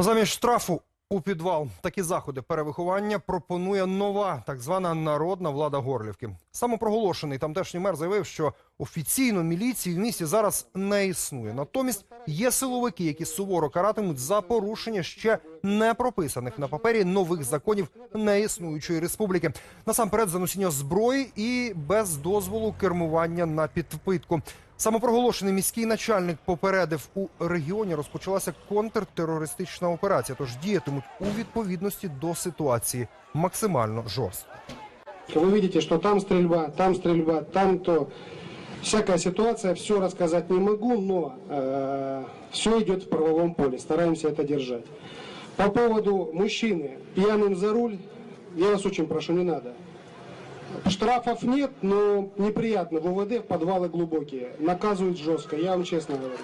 Замість штрафу у підвал такі заходи перевиховання пропонує нова так звана народна влада Горлівки. Самопроголошений тамтешній мер заявив, що офіційно міліції в місті зараз не існує. Натомість є силовики, які суворо каратимуть за порушення ще не прописаних на папері нових законів неіснуючої республіки. Насамперед за носіння зброї і без дозволу кермування на підпитку. Самопроголошений міський начальник попередив, у регіоні розпочалася контртерористична операція, тож діятимуть у відповідності до ситуації максимально жорстко. Вы видите, что там стрельба, там стрельба, там то. Всякая ситуация, все рассказать не могу, но все идет в правовом поле, стараемся это держать. По поводу мужчины, пьяным за руль, я вас очень прошу, не надо. Штрафов нет, но неприятно. В УВД в подвалы глубокие. Наказывают жестко, я вам честно говорю.